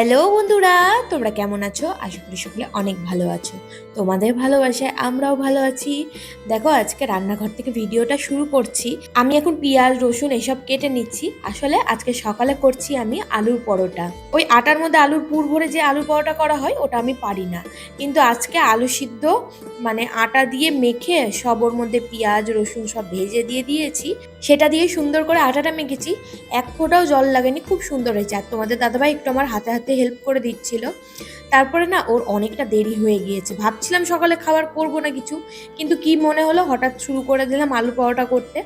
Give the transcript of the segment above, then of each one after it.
Hello বন্ধুরা, তোমরা কেমন আছো? আশা করি সকলে অনেক ভালো আছো। তোমাদের ভালোবাসায় আমরাও ভালো আছি। দেখো, আজকে রান্নাঘর থেকে ভিডিওটা শুরু করছি। আমি এখন পেঁয়াজ, রসুন এসব কেটে নিচ্ছি। আসলে আজকে সকালে করছি আমি আলুর পরোটা। ওই আটার মধ্যে আলুর পুর ভরে যে আলুর পরোটা করা হয়, ওটা আমি পারি না। কিন্তু আজকে আলু সিদ্ধ মানে আটা দিয়ে মেখে সব ওর মধ্যে পেঁয়াজ, রসুন সব ভেজে দিয়ে দিয়েছি। সেটা দিয়ে সুন্দর করে আটাটা মেখেছি। এক ফোঁটাও জল লাগেনি, খুব সুন্দর হয়েছে। আর তোমাদের দাদাভাই একটু আমার হাতে হাতে হেল্প করে দিচ্ছিল। তারপরে না ওর অনেকটা দেরি হয়ে গিয়েছে। ভাবছিলাম সকালে খাবার করব না কিছু, কিন্তু কি মনে হলো হঠাৎ শুরু করে দিলাম আলু পরোটা করতে।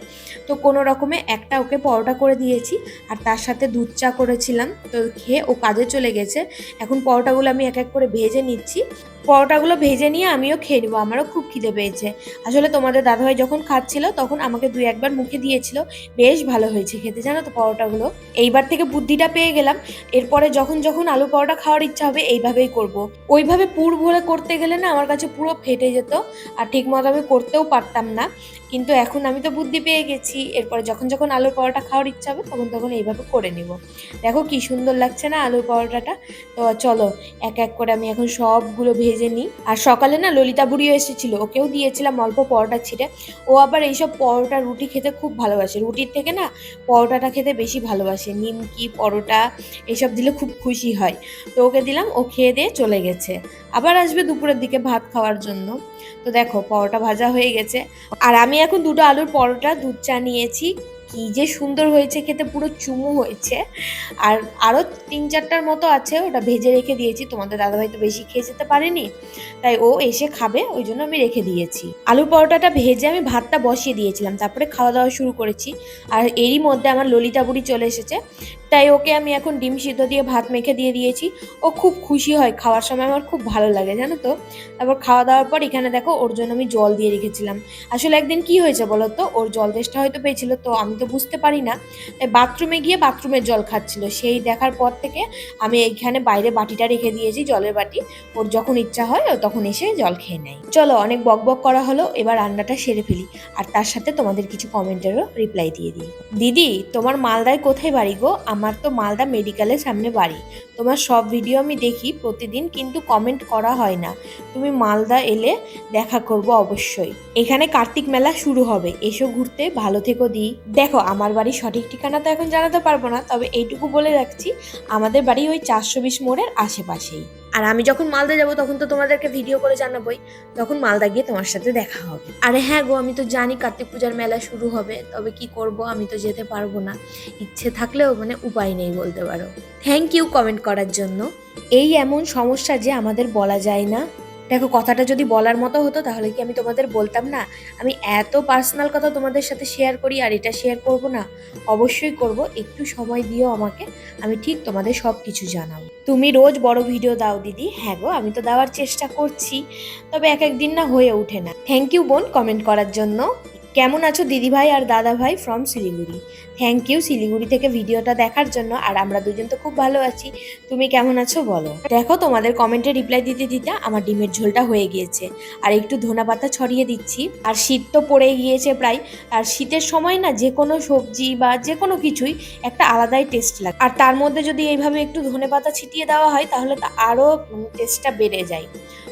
তো কোনো রকমে একটা ওকে পরোটা করে দিয়েছি আর তার সাথে দুধ চা করেছিলাম। তো খেয়ে ও কাজে চলে গেছে। এখন পরোটাগুলো আমি এক এক করে ভেজে নিচ্ছি। পরোটাগুলো ভেজে নিয়ে আমিও খেয়ে নেব। আমারও খুব খিদে পেয়েছে। আসলে তোমাদের দাদাভাই যখন খাচ্ছিল, তখন আমাকে দুই একবার মুখে দিয়েছিল। বেশ ভালো হয়েছে খেতে, জানো তো পরোটাগুলো? এইবার থেকে বুদ্ধিটা পেয়ে গেলাম। এরপরে যখন যখন আলু পরোটা খাওয়ার ইচ্ছা হবে, এইভাবেই করব। ওইভাবে পুর ভরে করতে গেলে না, আমার কাছে পুরো ফেটে যেত। আর ঠিক মতো আমি করতেও পারতাম না। কিন্তু এখন আমি তো বুদ্ধি পেয়ে গেছি। এরপরে যখন যখন আলুর পরোটা খাওয়ার ইচ্ছা হবে, তখন তখন এইভাবে করে নেব। দেখো কি সুন্দর লাগছে না আলুর পরোটাটা? তো চলো, এক এক করে আমি এখন সবগুলো ভেজে নিই। আর সকালে না ললিতা বুড়িও এসেছিল, ওকেও দিয়েছিলাম অল্প পরোটা ছিঁড়ে। ও আবার এইসব পরোটা রুটি খেতে খুব ভালোবাসে। রুটির থেকে না পরোটাটা খেতে বেশি ভালোবাসে। নিমকি, পরোটা এসব দিলে খুব খুশি হয়। তো ওকে দিলাম, ও খেয়ে দিয়ে চলে গেছে। আবার আসবে দুপুরের দিকে ভাত খাওয়ার জন্য। তো দেখো, পরোটা ভাজা হয়ে গেছে। আর আমি এখন দুটো আলুর পরোটা, দুধ চা নিয়েছি। কি যে সুন্দর হয়েছে, খেতে পুরো চুমু হয়েছে। আর আরও তিন চারটার মতো আছে, ওটা ভেজে রেখে দিয়েছি। তোমাদের দাদাভাই তো বেশি খেয়ে যেতে পারেনি, তাই ও এসে খাবে, ওই জন্য আমি রেখে দিয়েছি। আলু পরোটাটা ভেজে আমি ভাতটা বসিয়ে দিয়েছিলাম, তারপরে খাওয়া দাওয়া শুরু করেছি। আর এরই মধ্যে আমার ললিতা বুড়ি চলে এসেছে, তাই ওকে আমি এখন ডিম সিদ্ধ দিয়ে ভাত মেখে দিয়ে দিয়েছি। ও খুব খুশি হয়, খাওয়ার সময় আমার খুব ভালো লাগে, জানো তো? তারপর খাওয়া দাওয়ার পর এখানে দেখো, ওর জন্য আমি জল দিয়ে রেখেছিলাম। আসলে একদিন কি হয়েছে বলো তো? ওর জল দেশটা হয়তো পেয়েছিল, তো আমি তো বুঝতে পারি না বাথরুমে গিয়ে বাথরুমের জল খাচ্ছিল। সেই দেখার পর থেকে আমি এইখানে বাইরে বাটিটা রেখে দিয়েছি, জলের বাটি। ওর যখন ইচ্ছা হয়, ও তখন এসে জল খেয়ে নেয়। চলো, অনেক বক বক করা হলো, এবার রান্নাটা সেরে ফেলি। আর তার সাথে তোমাদের কিছু কমেন্টেরও রিপ্লাই দিয়ে দিই। দিদি, তোমার মালদায় কোথায় বাড়ি গো? আমার তো মালদা মেডিকেলের সামনে বাড়ি। তোমার সব ভিডিও আমি দেখি প্রতিদিন, কিন্তু কমেন্ট করা হয় না। তুমি মালদা এলে দেখা করব অবশ্যই। এখানে কার্তিক মেলা শুরু হবে। এসো ঘুরতে, ভালো থেকো দিই দেখো আমার বাড়ির সঠিক ঠিকানা তো এখন জানাতে পারব না, তবে এইটুকু বলে রাখছি, আমাদের বাড়ি ওই চারশো বিশ মোড়ের আশেপাশেই। আর আমি যখন মালদা যাব, তখন তো তোমাদেরকে ভিডিও করে জানাবোই, তখন মালদা গিয়ে তোমার সাথে দেখা হবে। আরে হ্যাঁ গো, আমি তো জানি কার্তিক পূজার মেলা শুরু হবে, তবে কি করব, আমি তো যেতে পারব না। ইচ্ছে থাকলেও মানে উপায় নেই বলতে পারো। থ্যাংক ইউ কমেন্ট করার জন্য। এই এমন সমস্যা যে আমাদের বলা যায় না। দেখো, কথাটা যদি বলার মতো হতো, তাহলে কি আমি তোমাদের বলতাম না? আমি এত পার্সোনাল কথা তোমাদের সাথে শেয়ার করি, আর এটা শেয়ার করব না। অবশ্যই করব। একটু সময় দিও আমাকে। আমি ঠিক তোমাদের সব কিছু জানাব। তুমি রোজ বড় ভিডিও দাও, দিদি। হ্যাঁ গো, আমি তো দেওয়ার চেষ্টা করছি। তবে এক একদিন না হয়ে ওঠে না। থ্যাংক ইউ বোন কমেন্ট করার জন্য। কেমন আছো দিদিভাই আর দাদা ভাই from Siliguri? Thank you Siliguri থেকে ভিডিওটা দেখার জন্য, আর আমরা দুজন তো খুব ভালো আছি। তুমি কেমন আছো বলো? দেখো, তোমাদের কমেন্টে রিপ্লাই দিতে দিতে আমার ডিমের ঝোলটা হয়ে গিয়েছে, আর একটু ধনা পাতা ছড়িয়ে দিচ্ছি। আর শীত তো পড়ে গিয়েছে প্রায়, আর শীতের সময় না যে কোনো সবজি বা যে কোনো কিছুই একটা আলাদাই টেস্ট লাগে। আর তার মধ্যে যদি এইভাবে একটু ধনে পাতা ছিটিয়ে দেওয়া হয়, তাহলে তো আরও টেস্টটা বেড়ে যায়।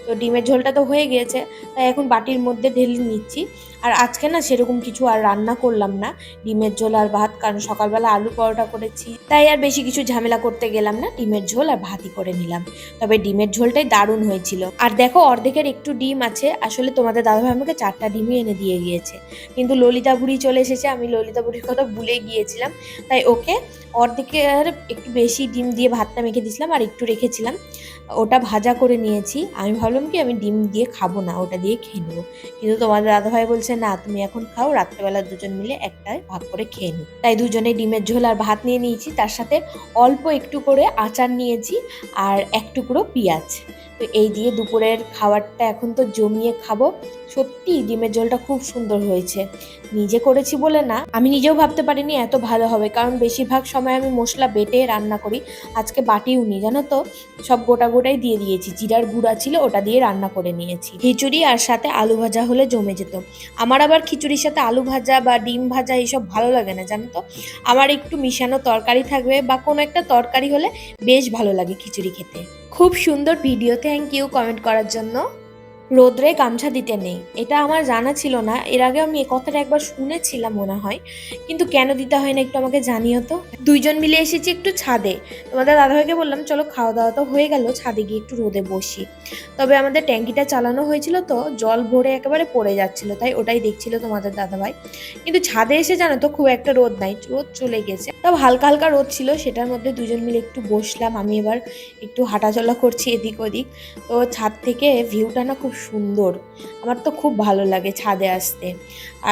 তো ডিমের ঝোলটা তো হয়ে গিয়েছে, তাই এখন বাটির মধ্যে ঢেলে নিচ্ছি। আর আজকে না সেরকম কিছু আর রান্না করলাম না। ডিমের ঝোল আর ভাত, কারণ সকালবেলা আলু পরোটা করেছি। তাই আর বেশি কিছু ঝামেলা করতে গেলাম না। ডিমের ঝোল আর ভাতই করে নিলাম। তবে ডিমের ঝোলটাই দারুণ হয়েছিল। আর দেখো, অর্ধেকের একটু ডিম আছে। আসলে তোমাদের দাদাভাই আমাকে চারটা ডিমই এনে দিয়ে গিয়েছে। কিন্তু ললিতা বুড়ি চলে এসেছে। আমি ললিতা বুড়ির কথা ভুলে গিয়েছিলাম। তাই ওকে অর্ধেকের একটু বেশি ডিম দিয়ে ভাতটা মেখে দিয়েছিলাম আর একটু রেখেছিলাম। ওটা ভাজা করে নিয়েছি। আমি ভাবলাম কি, আমি ডিম দিয়ে খাব না, ওটা দিয়ে খেয়ে নেব। কিন্তু তোমাদের দাদাভাই বলছে না, তুমি এখন খাও, রাত্রেবেলা দুজন মিলে একটা ভাগ করে খেয়ে নিই তাই দুজনে ডিমের ঝোল আর ভাত নিয়ে নিয়েছি। তার সাথে অল্প একটু করে আচার নিয়েছি আর এক টুকরো পেঁয়াজ। তো এই দিয়ে দুপুরের খাবারটা এখন তো জমিয়ে খাব। সত্যি, ডিমের ঝোলটা খুব সুন্দর হয়েছে। নিজে করেছি বলে না, আমি নিজেও ভাবতে পারিনি এত ভালো হবে, কারণ বেশিরভাগ সময় আমি মশলা বেটে রান্না করি, আজকে বাটিও নি জানো তো? সব গোটা গোটাই দিয়ে দিয়েছি, জিরার গুঁড়া ছিল ওটা দিয়ে রান্না করে নিয়েছি। খিচুড়ি আর সাথে আলু ভাজা হলে জমে যেত। আমার আবার খিচুড়ির সাথে আলু ভাজা বা ডিম ভাজা এইসব ভালো লাগে না, জানো তো? আমার একটু মিশানো তরকারি থাকবে বা কোনো একটা তরকারি হলে বেশ ভালো লাগে খিচুড়ি খেতে। খুব সুন্দর ভিডিও থ্যাংক ইউ কমেন্ট করার জন্য। রোদ্রে গামছা দিতে নেই। এটা আমার জানা ছিল না। এর আগে আমি এ কথাটা একবার শুনেছিলাম মনে হয়। কিন্তু কেন দিতে হয় না একটু আমাকে জানিও তো। দুইজন মিলে এসেছি একটু ছাদে। তোমাদের দাদাভাইকে বললাম, চলো খাওয়া দাওয়া তো হয়ে গেল, ছাদে গিয়ে একটু রোদে বসি। তবে আমাদের ট্যাঙ্কিটা চালানো হয়েছিল তো, জল ভরে একেবারে পড়ে যাচ্ছিল, তাই ওটাই দেখছিল তোমাদের দাদাভাই। কিন্তু ছাদে এসে জানো তো, খুব একটা রোদ নাই, রোদ চলে গেছে। তাও হালকা হালকা রোদ ছিল, সেটার মধ্যে দুজন মিলে একটু বসলাম। আমি এবার একটু হাঁটাচলা করছি এদিক ওদিক। তো ছাদ থেকে ভিউটা না খুব সুন্দর। আমার তো খুব ভালো লাগে ছাদে আসতে।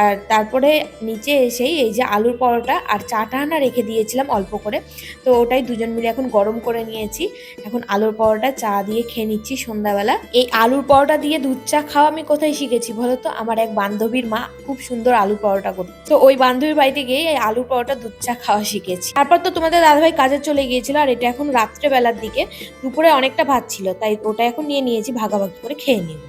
আর তারপরে নিচে এসেই এই যে আলুর পরোটা আর চাটা আনা রেখে দিয়েছিলাম অল্প করে। তো ওটাই দুজন মিলে এখন গরম করে নিয়েছি। এখন আলুর পরোটা চা দিয়ে খেয়ে নিচ্ছি সন্ধ্যাবেলা। এই আলুর পরোটা দিয়ে দুধ চা খাওয়া আমি কোথায় শিখেছি বলো তো আমার এক বান্ধবীর মা খুব সুন্দর আলু পরোটা করতো। তো ওই বান্ধবীর বাড়িতে গিয়ে এই আলুর পরোটা দুধ চা খাওয়া শিখেছি। তারপর তো তোমাদের দাদাভাই কাজে চলে গিয়েছিল আর এটা এখন রাত্রেবেলার দিকে। দুপুরে অনেকটা ভাত ছিল, তাই ওটা এখন নিয়ে নিয়েছি, ভাগাভাগি করে খেয়ে নিব।